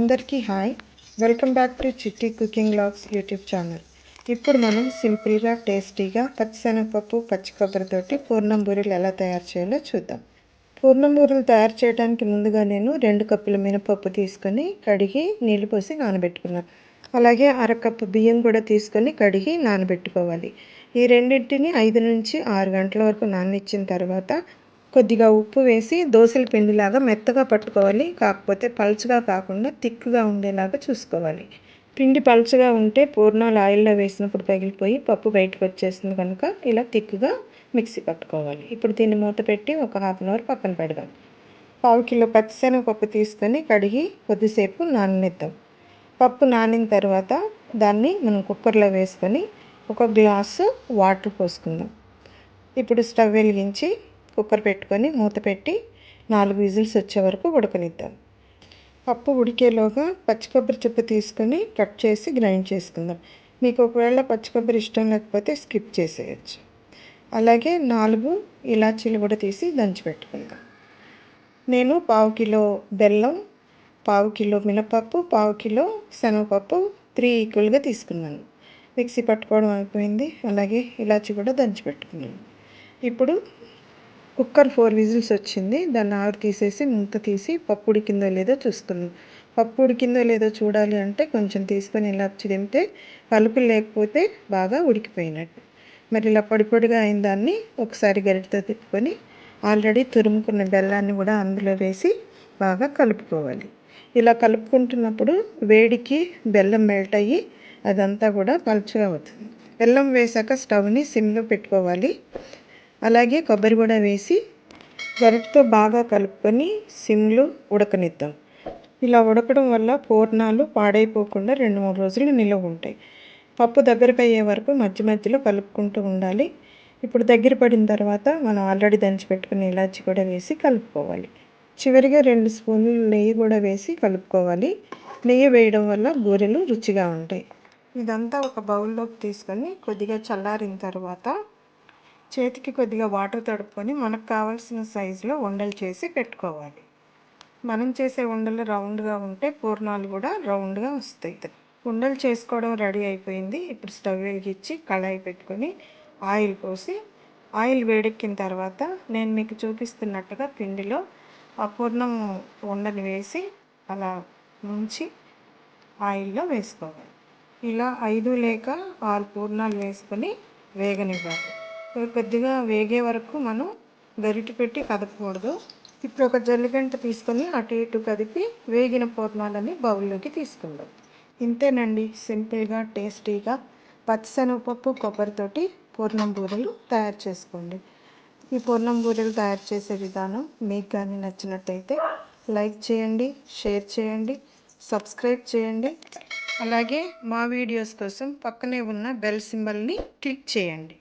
అందరికీ hi. Welcome back to Chitti cooking logs YouTube channel. ఇప్పుడు మనం సింపుల్గా టేస్టీగా పచ్చిశనగపప్పు పచ్చి కొబ్బరితోటి పూర్ణం బూరెలు ఎలా తయారు చేయాలో చూద్దాం. పూర్ణం బూరెలు తయారు చేయడానికి ముందుగా నేను రెండు కప్పుల మినపప్పు తీసుకొని కడిగి నీళ్ళు పోసి నానబెట్టుకున్నాను అలాగే అరకప్పు బియ్యం కూడా తీసుకొని కడిగి నానబెట్టుకోవాలి. ఈ రెండింటిని ఐదు నుంచి ఆరు గంటల వరకు నాననిచ్చిన తర్వాత కొద్దిగా ఉప్పు వేసి దోశల పిండిలాగా మెత్తగా పట్టుకోవాలి. కాకపోతే పలుచగా కాకుండా థిక్గా ఉండేలాగా చూసుకోవాలి. పిండి పలుచగా ఉంటే పూర్ణాలు ఆయిల్లో వేసినప్పుడు పగిలిపోయి పప్పు బయటకు వచ్చేస్తుంది కనుక ఇలా తిక్కుగా మిక్సీ పట్టుకోవాలి. ఇప్పుడు దీన్ని మూత పెట్టి ఒక హాఫ్ అన్ అవర్ పక్కన పెడదాం. పావు కిలో పచ్చిశనగపప్పు తీసుకొని కడిగి కొద్దిసేపు నాననిద్దాం. పప్పు నానిన తర్వాత దాన్ని మనం కుక్కర్లో వేసుకొని ఒక గ్లాసు వాటర్ పోసుకుందాం. ఇప్పుడు స్టవ్ వెలిగించి కుక్కర్ పెట్టుకొని మూత పెట్టి నాలుగు విజిల్స్ వచ్చే వరకు ఉడకనిద్దాం. పప్పు ఉడికేలోగా పచ్చి కొబ్బరి చెప్పు తీసుకొని కట్ చేసి గ్రైండ్ చేసుకుందాం. మీకు ఒకవేళ పచ్చి కొబ్బరి ఇష్టం లేకపోతే స్కిప్ చేసేయచ్చు. అలాగే నాలుగు ఇలాచీలు కూడా తీసి దంచి పెట్టుకుందాం. నేను పావు కిలో బెల్లం పావు కిలో మినపప్పు పావు కిలో శనగపప్పు త్రీ ఈక్వల్గా తీసుకున్నాను. మిక్సీ పట్టుకోవడం అయిపోయింది. అలాగే ఇలాచి కూడా దంచి పెట్టుకున్నాను. ఇప్పుడు కుక్కర్ ఫోర్ విజిల్స్ వచ్చింది. దాన్ని ఆరు తీసేసి మూత తీసి పప్పు ఉడికిందో లేదో చూసుకున్నాను పప్పు ఉడికిందో లేదో చూడాలి అంటే కొంచెం తీసుకొని ఇలా చిదిమితే పలుపు లేకపోతే బాగా ఉడికిపోయినట్టు. మరి ఇలా పొడి పొడిగా అయిన దాన్ని ఒకసారి గరిటతో తిప్పుకొని ఆల్రెడీ తురుముకున్న బెల్లాన్ని కూడా అందులో వేసి బాగా కలుపుకోవాలి. ఇలా కలుపుకుంటున్నప్పుడు వేడికి బెల్లం మెల్ట్ అయ్యి అదంతా కూడా పలుచగా అవుతుంది. బెల్లం వేసాక స్టవ్ని సిమ్లో పెట్టుకోవాలి. అలాగే కొబ్బరి కూడా వేసి గరిటతో బాగా కలుపుకొని సిమ్లో ఉడకనిద్దాం. ఇలా ఉడకడం వల్ల పూర్ణాలు పాడైపోకుండా రెండు మూడు రోజులు నిలవ ఉంటాయి. పప్పు దగ్గరకు అయ్యే వరకు మధ్య మధ్యలో కలుపుకుంటూ ఉండాలి. ఇప్పుడు దగ్గర పడిన తర్వాత మనం ఆల్రెడీ దంచిపెట్టుకుని ఇలాచి కూడా వేసి కలుపుకోవాలి. చివరిగా రెండు స్పూన్లు నెయ్యి కూడా వేసి కలుపుకోవాలి. నెయ్యి వేయడం వల్ల బూరెలు రుచిగా ఉంటాయి. ఇదంతా ఒక బౌల్లోకి తీసుకొని కొద్దిగా చల్లారిన తర్వాత చేతికి కొద్దిగా వాటర్ తడుపుకొని మనకు కావాల్సిన సైజులో ఉండలు చేసి పెట్టుకోవాలి. మనం చేసే ఉండలు రౌండ్గా ఉంటే పూర్ణాలు కూడా రౌండ్గా వస్తాయి. ఉండలు చేసుకోవడం రెడీ అయిపోయింది. ఇప్పుడు స్టవ్ వెలిగించి కళాయి పెట్టుకొని ఆయిల్ పోసి ఆయిల్ వేడెక్కిన తర్వాత నేను మీకు చూపిస్తున్నట్టుగా పిండిలో ఆ పూర్ణం ఉండని వేసి అలా ముంచి ఆయిల్లో వేసుకోవాలి. ఇలా ఐదు లేక ఆరు పూర్ణాలు వేసుకొని వేగనివ్వాలి. కొద్దిగా వేగే వరకు మనం గరిటె పెట్టి కదపకూడదు. ఇప్పుడు ఒక జల్లిగంట తీసుకొని అటు ఇటు కదిపి వేగిన పూర్ణాలని బౌల్లోకి తీసుకుందాం ఇంతేనండి. సింపుల్గా టేస్టీగా పచ్చిశనగపప్పు కొబ్బరితోటి పూర్ణం బూరెలు తయారు చేసుకోండి. ఈ పూర్ణం బూరెలు తయారు చేసే విధానం మీకు కానీ నచ్చినట్టయితే లైక్ చేయండి షేర్ చేయండి సబ్స్క్రైబ్ చేయండి. అలాగే మా వీడియోస్ కోసం పక్కనే ఉన్న బెల్ సింబల్ని క్లిక్ చేయండి.